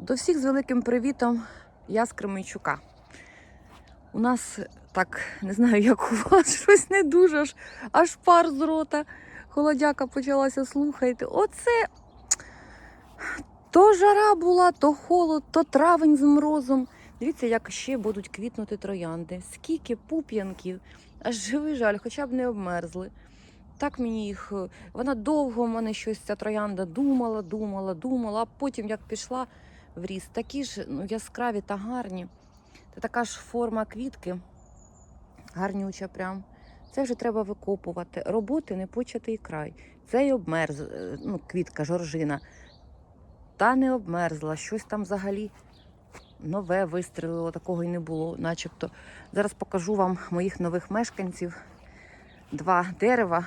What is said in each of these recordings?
До всіх з великим привітом. Я з Кременчука. У нас так, не знаю, як у вас, щось не дуже, аж, аж пар з рота. Холодяка почалася слухайте. Оце то жара була, то холод, то травень з морозом. Дивіться, як ще будуть квітнути троянди. Скільки пуп'янків, аж живий жаль, хоча б не обмерзли. Так мені їх. Вона довго в мене щось ця троянда думала, думала, думала, а потім як пішла в такі ж ну, яскраві та гарні. Та така ж форма квітки, гарнюча прям. Це вже треба викопувати. Роботи не початий край. Це й обмерз, е, ну, квітка, жоржина. Та не обмерзла, щось там взагалі нове вистрілило, такого й не було, начебто. Зараз покажу вам моїх нових мешканців. Два дерева,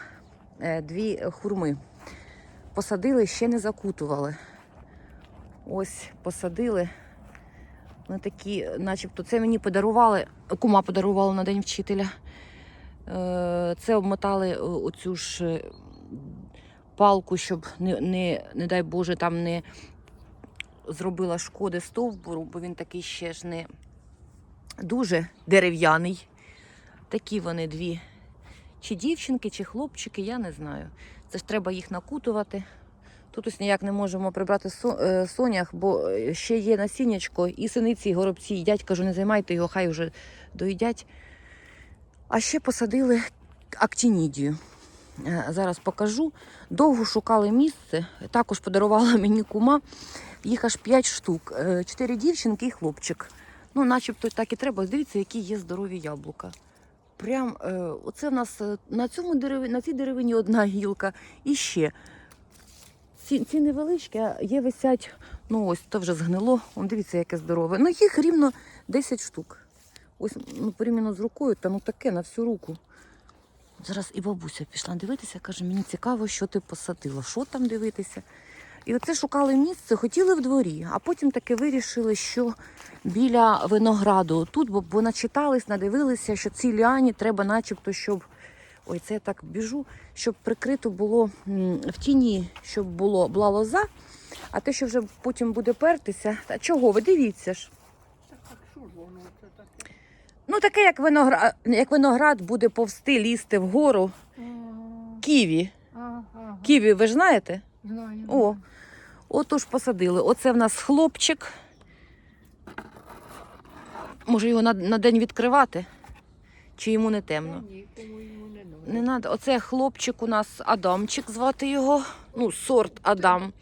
е, дві хурми. Посадили, ще не закутували. Ось посадили. Вони такі, начебто, це мені подарували, кума подарувала на День вчителя. Е, Це обмотали е, оцю ж е, палку, щоб не, не, не дай Боже, там не зробила шкоди стовбуру, бо він такий ще ж не дуже дерев'яний. Такі вони дві. Чи дівчинки, чи хлопчики, я не знаю. Це ж треба їх накутувати. Тут ось ніяк не можемо прибрати е, сонях, бо е, ще є насіннячко, і синиці, і горобці їдять. Кажу, не займайте його, хай вже доїдять. А ще посадили актінідію. Е, Зараз покажу. Довго шукали місце. Також подарувала мені кума. Їх аж 5 штук. Чотири дівчинки і хлопчик. Ну, начебто так і треба. Дивіться, які є здорові яблука. Прям оце в нас на цьому дереві, на цій деревині одна гілка. І ще. Ці, ці невеличкі, а є висять, ну ось то вже згнило. Вон дивіться, яке здорове. Ну їх рівно 10 штук. Ось ну, порівняно з рукою, та ну таке на всю руку. Зараз і бабуся пішла дивитися, каже, мені цікаво, що ти посадила, що там дивитися. І оце шукали місце, хотіли в дворі, а потім таки вирішили, що біля винограду тут, бо, бо начитались, надивилися, що цій ліані треба, начебто, щоб. Ой, це я так біжу, щоб прикрито було в тіні, щоб було була лоза, а те, що вже потім буде пертися. Та чого ви дивіться ж? Ну, таке, як виноград, як виноград буде повсти лізти вгору. Ківі. Ківі, ви ж знаєте? знаю. О, отож посадили. Оце в нас хлопчик. Може його на, на день відкривати? Чи йому не темно? ні, по-моєму, не надо. Оце хлопчик у нас Адамчик звати його. Ну, сорт Адам.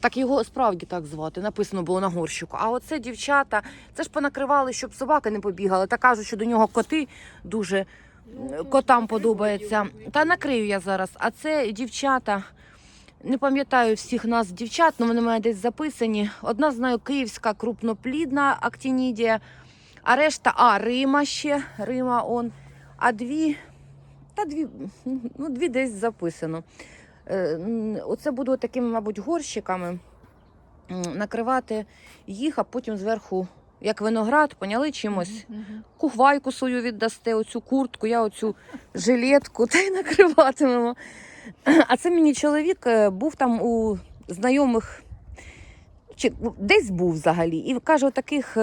Так його справді так звати, написано було на горщику. А оце дівчата, це ж понакривали, щоб собаки не побігали. Та кажуть, що до нього коти дуже Ну, котам подобається. Та накрию я зараз. А це дівчата. Не пам'ятаю всіх нас дівчат, але вони мене десь записані. Одна знаю київська крупноплідна актінідія, а решта, а Рима ще, Рима он. А дві, та дві, ну дві десь записано. Е, Оце буду такими, мабуть, горщиками накривати їх, а потім зверху, як виноград, поняли чимось кухвайку свою віддасте, оцю куртку, я оцю жилетку, та й накриватимемо. А це мені чоловік е, був там у знайомих, чи ну, десь був взагалі, і каже, таких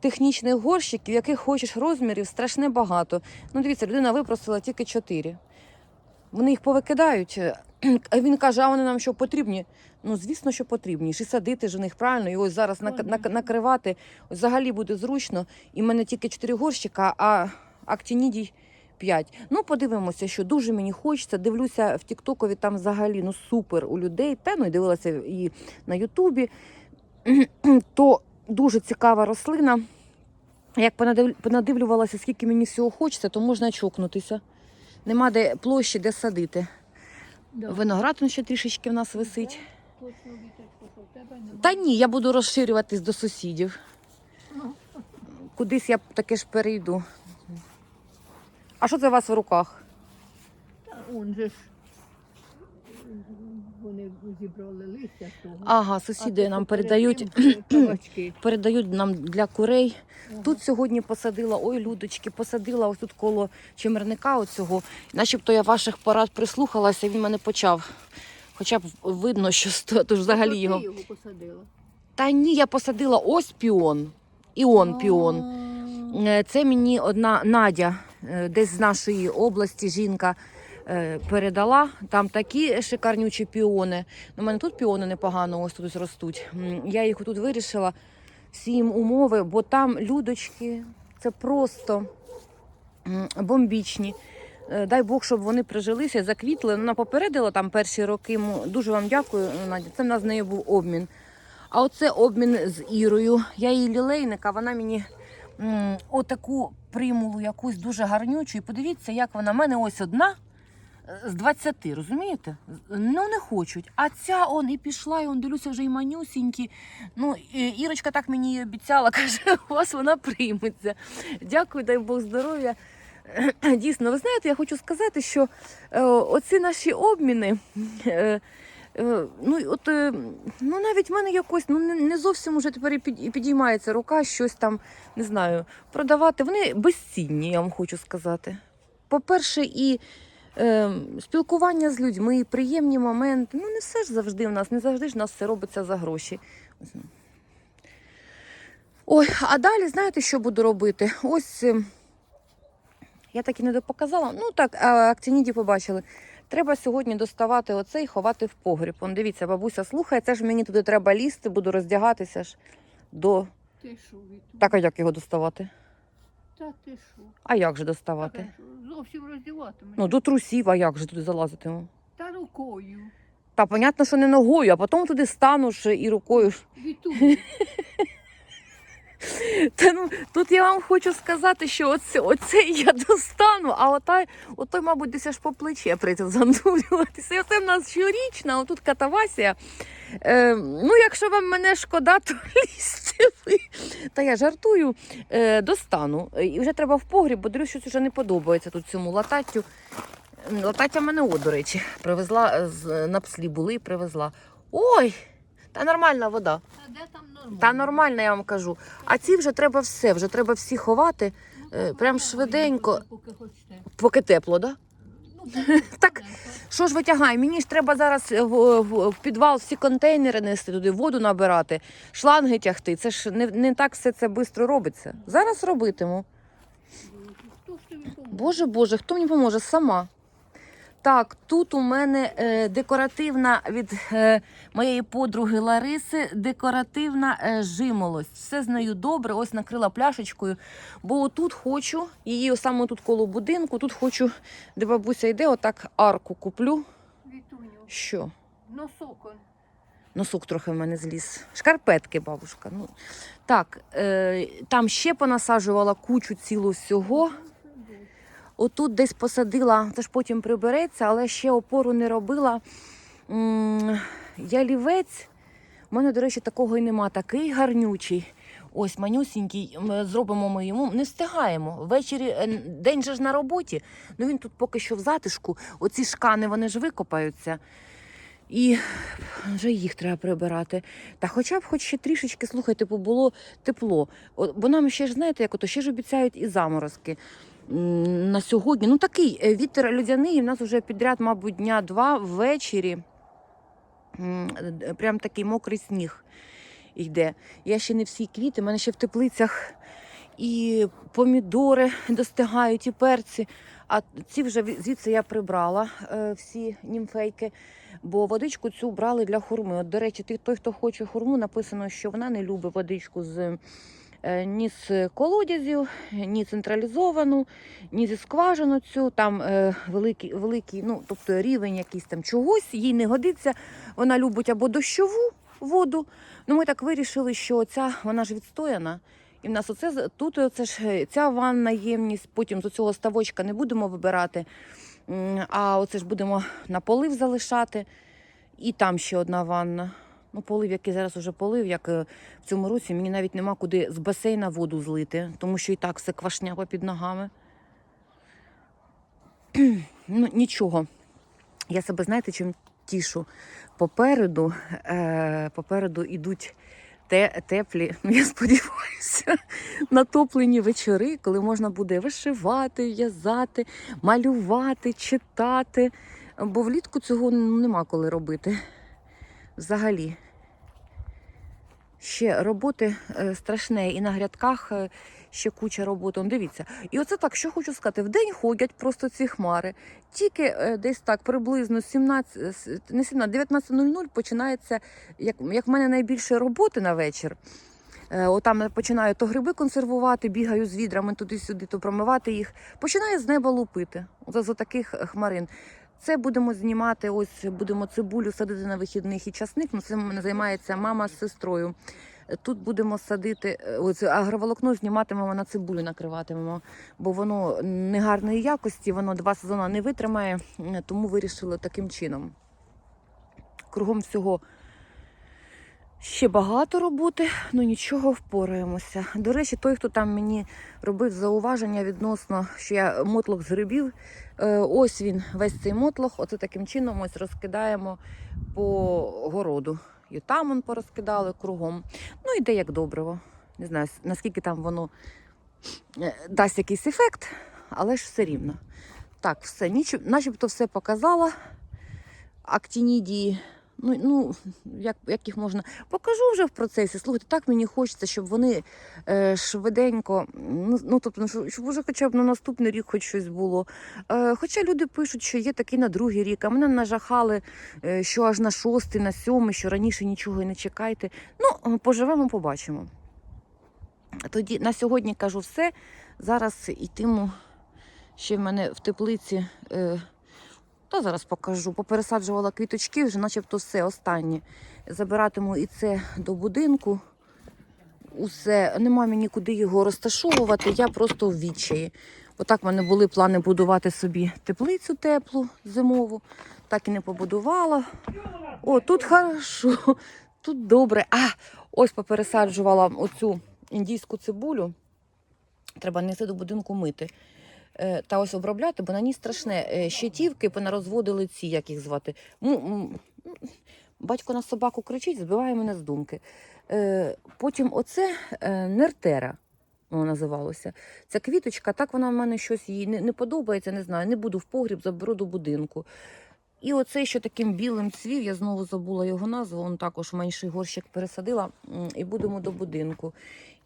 технічних горщиків, яких хочеш розмірів, страшне багато. Ну, дивіться, людина випросила тільки чотири. Вони їх повикидають. е, А він каже, а вони нам що потрібні? Ну, звісно, що потрібні. І садити ж у них правильно, і ось зараз накривати взагалі буде зручно. І в мене тільки чотири горщика, а актінідій п'ять. Ну, подивимося, що дуже мені хочеться. Дивлюся в Тіктокові, там взагалі ну супер у людей. Та ну і дивилася і на Ютубі. То дуже цікава рослина. Як понадивлювалася, скільки мені всього хочеться, то можна чокнутися. Нема де площі, де садити. Да. Виноград ще трішечки в нас висить. Та ні, я буду розширюватись до сусідів. Кудись я таки ж перейду. А що це у вас в руках? Он же ж вони зібрали листя того. Ага, сусіди нам передають, кабачки. передають нам для курей. Ага. Тут сьогодні посадила, ой, людочки, посадила ось тут коло чимерника оцього. Начебто я ваших порад прислухалася, він мене почав. Хоча б видно, що сто- то ж взагалі його. його посадила. Та ні, я посадила ось піон. І он піон. Е, Це мені одна Надя, е, десь з нашої області жінка передала. Там такі шикарнючі піони. У мене тут піони непогано ось тут ростуть. Я їх тут вирішила, всі їм умови, бо там людочки, це просто бомбічні. Е, Дай Бог, щоб вони прижилися, заквітли. Вона попередила там перші роки. Дуже вам дякую, Надя. Це в нас з нею був обмін. А оце обмін з Ірою. Я її лілейника, вона мені отаку примулу якусь дуже гарнючу. І подивіться, як вона. У мене ось одна е, з 20, розумієте? Ну не хочуть. А ця он і пішла, і он дивлюся вже і манюсінькі. Ну, Ірочка так мені обіцяла, каже, у вас вона прийметься. Дякую, дай Бог здоров'я. Дійсно, ви знаєте, я хочу сказати, що е, оці наші обміни. Е, Е, Ну, от, ну навіть в мене якось ну, не- зовсім уже тепер підіймається рука, щось там, не знаю, продавати. Вони безцінні, я вам хочу сказати. По-перше, і е, спілкування з людьми, приємні моменти. Ну, не все ж завжди в нас, не завжди ж в нас все робиться за гроші. Ой, а далі знаєте, що буду робити? Ось е, я так і не допоказала. Ну так, а, акцініді побачили. Треба сьогодні доставати оце і ховати в погріб. Он дивіться, бабуся слухає, це ж мені туди треба лізти, буду роздягатися ж до. Ти що, Так, а як його доставати? Та ти що? А як же доставати? що, Зовсім роздіватиме. Ну, до трусів, а як же туди залазитиму? Та рукою. Та понятно, що не ногою, а потім туди стану ж і рукою. ж. Та ну тут я вам хочу сказати, що оце, оце я достану, а отай, отой, мабуть, десь аж по плече прийде зандурюватися. І оце в нас щорічна, отут катавасія. Е, ну, якщо вам мене шкода, то лізьте ви. Та я жартую, е, достану. Е, І вже треба в погріб, бо дивлюсь, щось вже не подобається тут цьому лататтю. Латаття мене, о, до речі, привезла е, з на пслі були і привезла. Ой! Та нормальна вода. Та де там нормально? Та нормально, я вам кажу. А ці вже треба все, вже треба всі ховати, Ну, е, прям швиденько. Поки поки тепло, да? Ну, Так, що ж витягай? Мені ж треба зараз в, в, в підвал всі контейнери нести туди, воду набирати, шланги тягти. Це ж не, не так все це швидко робиться. Зараз робитиму. Боже Боже, хто мені поможе? Сама. Так, тут у мене е, декоративна від е, моєї подруги Лариси, декоративна е, жимолость. Все з нею добре. Ось накрила пляшечкою. Бо отут хочу, її саме тут коло будинку, тут хочу, де бабуся йде, отак арку куплю. Вітуню. Що? Носок. Носок трохи в мене зліз. Шкарпетки, бабушка. Ну, так, е, там ще понасаджувала кучу цілу всього. Отут десь посадила, це ж потім прибереться, але ще опору не робила. Ялівець. У мене, до речі, такого і нема. Такий гарнючий. Ось манюсінький. Зробимо ми йому. Не встигаємо. Ввечері е, день же ж на роботі. Ну він тут поки що в затишку. Оці шкани вони ж викопаються. І вже їх треба прибирати. Та хоча б хоч ще трішечки, слухайте, бо було тепло. Бо нам ще ж, знаєте, як ото ще ж обіцяють і заморозки на сьогодні. Ну такий е, вітер людяний, у нас вже підряд, мабуть, дня два ввечері. Прям такий мокрий сніг йде. Я ще не всі квіти, в мене ще в теплицях і помідори достигають, і перці. А ці вже звідси я прибрала е, всі німфейки, бо водичку цю брали для хурми. От, до речі, той, хто хоче хурму, написано, що вона не любить водичку з е, ні з колодязів, ні централізовану, ні зі скважину цю. Там е, великий, великий, ну тобто рівень якийсь там чогось, їй не годиться. Вона любить або дощову воду. Ну ми так вирішили, що ця вона ж відстояна. І в нас оце тут оце ж е, ця ванна ємність, потім з цього ставочка не будемо вибирати. А оце ж будемо на полив залишати. І там ще одна ванна. Ну, полив, який зараз уже полив, як е, в цьому році, мені навіть нема куди з басейна воду злити, тому що і так все квашня під ногами. ну, нічого. Я себе, знаєте, чим тішу? Попереду, е, попереду йдуть те, теплі, я сподіваюся, натоплені вечори, коли можна буде вишивати, в'язати, малювати, читати. Бо влітку цього ну, нема коли робити. Взагалі. Ще роботи е, страшне, і на грядках е, ще куча роботи. Он, дивіться. І оце так, що хочу сказати, в день ходять просто ці хмари. Тільки е, десь так приблизно 17, е, не 17, 19.00 починається, як, як в мене найбільше роботи на вечір. Отам починаю то гриби консервувати, бігаю з відрами туди-сюди, то промивати їх. Починає з неба лупити. Оце з таких хмарин. Це будемо знімати. Ось будемо цибулю садити на вихідних і часник. Ну, це займається мама з сестрою. Тут будемо садити е, ось агроволокно, зніматимемо на цибулю, накриватимемо, бо воно негарної якості, воно два сезони не витримає, тому вирішили таким чином. Кругом всього ще багато роботи, ну нічого впораємося. До речі, той, хто там мені робив зауваження відносно, що я мотлох з грибів. Е, Ось він, весь цей мотлох. Оце таким чином ось розкидаємо по городу. І там он порозкидали кругом. Ну, йде як добриво. Не знаю, наскільки там воно е, дасть якийсь ефект, але ж все рівно. Так, все, начебто все показала. Актінідії. Ну, ну як, як їх можна. Покажу вже в процесі. Слухайте, так мені хочеться, щоб вони е, швиденько, ну, ну тобто, ну, щоб- вже хоча б на наступний рік хоч щось було. Е, хоча люди пишуть, що є такий на другий рік, а мене нажахали, е, що аж на шостий, на сьомий, що раніше нічого і не чекайте. Ну, поживемо, побачимо. Тоді на сьогодні кажу все. Зараз йтиму ще в мене в теплиці. Е, та зараз покажу. Попересаджувала квіточки, вже начебто все останнє. Забиратиму і це до будинку. Усе, нема мені куди його розташовувати, я просто в відчаї. Отак в мене були плани будувати собі теплицю теплу зимову, так і не побудувала. О, тут хорошо, тут добре. А, ось попересаджувала оцю індійську цибулю. Треба нести до будинку мити. Е, Та ось обробляти, бо на ній страшне. Е, Щитівки понарозводили ці, як їх звати. Батько на собаку кричить, збиває мене з думки. Е, Потім оце нертера. Воно називалося. Ця квіточка, так вона в мене щось їй не, не подобається, не знаю. Не буду в погріб, заберу до будинку. І оцей, що таким білим цвів, я знову забула його назву, он також менший горщик пересадила і будемо до будинку.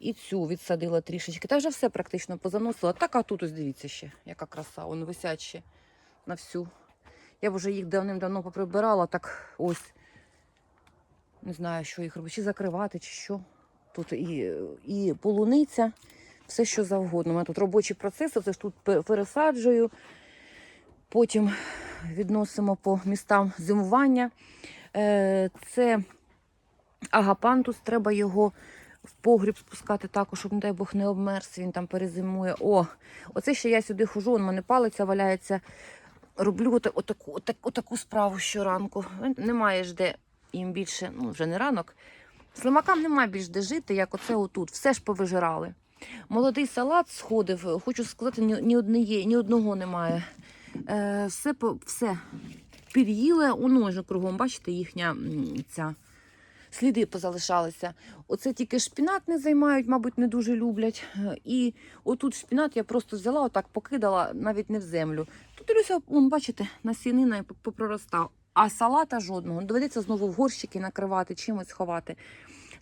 І цю відсадила трішечки. Та вже все практично позаносила. Так, а тут ось дивіться ще, яка краса, он висять ще на всю. Я вже їх давним-давно поприбирала, так ось. Не знаю, що їх робити, чи закривати, чи що. Тут і, і полуниця, все що завгодно. У мене тут робочі процеси, це ж тут пересаджую. Потім відносимо по містам зимування. Е, Це агапантус, треба його в погріб спускати також, щоб, не дай Бог, не обмерз, він там перезимує. О, оце ще я сюди хожу, в мене палиця валяється. Роблю отак- отаку, отаку справу щоранку. Немає ж де їм більше, ну вже не ранок. Слимакам немає більш де жити, як оце отут. Все ж повижирали. Молодий салат сходив, хочу сказати, ні, ні, одніє, ні одного немає. Е, все, все під'їли, воно ж кругом, бачите, їхня ця сліди позалишалися. Оце тільки шпінат не займають, мабуть, не дуже люблять. Е, І отут шпінат я просто взяла, отак покидала навіть не в землю. Тут дивлюся, вон, бачите, насінина попроростав. А салата жодного. Доведеться знову в горщики накривати, чимось ховати.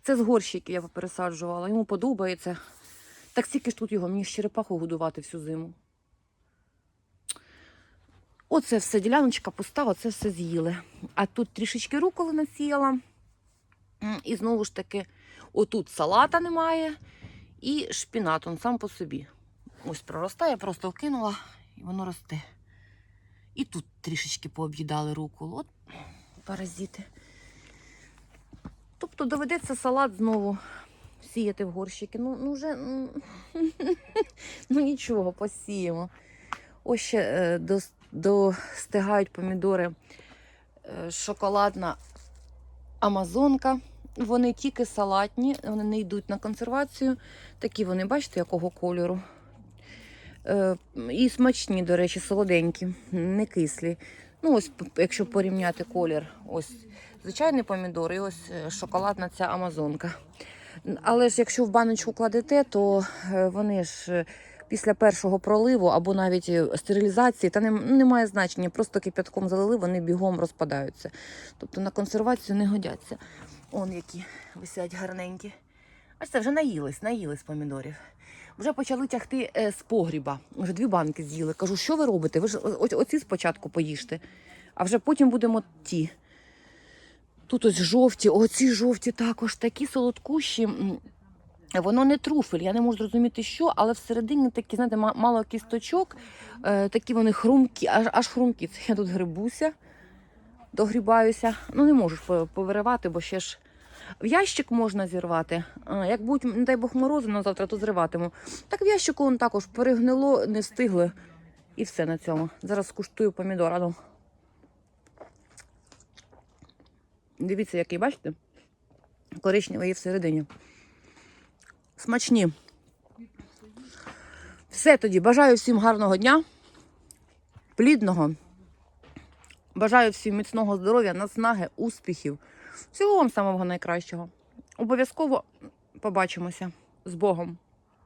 Це з горщиків я пересаджувала. Йому подобається. Так стільки ж тут його, мені ж черепаху годувати всю зиму. Оце все, діляночка пуста, оце все з'їли. А тут трішечки руколи насіяла. І знову ж таки, отут салата немає, і шпінат он сам по собі. Ось проростає, просто вкинула, і воно росте. І тут трішечки пооб'їдали руку. От паразити. Тобто доведеться салат знову сіяти в горщики. Ну, ну вже ну, ну нічого, посіємо. Ось ще е, дос- достигають помідори е, шоколадна амазонка. Вони тільки салатні, вони не йдуть на консервацію. Такі вони, бачите, якого кольору. Е, і смачні, до речі, солоденькі, не кислі. Ну, ось, якщо порівняти колір, ось звичайний помідор і ось е, шоколадна ця амазонка. Але ж якщо в баночку кладете, то е, вони ж е, після першого проливу або навіть стерилізації, та нем- немає значення, просто кипятком залили, вони бігом розпадаються. Тобто на консервацію не годяться. Он які висять гарненькі. Аж це вже наїлись, наїлись помідорів. Вже почали тягти е, з погріба. Вже дві банки з'їли. Кажу, що ви робите? Ви ж о- о- оці спочатку поїжте, а вже потім будемо ті. Тут ось жовті, оці жовті також такі солодкущі. Воно не труфель, я не можу зрозуміти, що, але всередині такі, знаєте, мало кісточок, е, такі вони хрумкі, аж, аж хрумкі. Це я тут грибуся, догрібаюся. Ну, не можу повиривати, бо ще ж в ящик можна зірвати. Як будуть, не дай Бог, морози на завтра, то зриватиму. Так в ящику он також перегнило, не встигли. І все на цьому. Зараз скуштую помідор. Ану. Дивіться, який, бачите? Коричневий всередині. Смачні. Все тоді. Бажаю всім гарного дня, плідного. Бажаю всім міцного здоров'я, наснаги, успіхів. Всього вам самого найкращого. Обов'язково побачимося з Богом.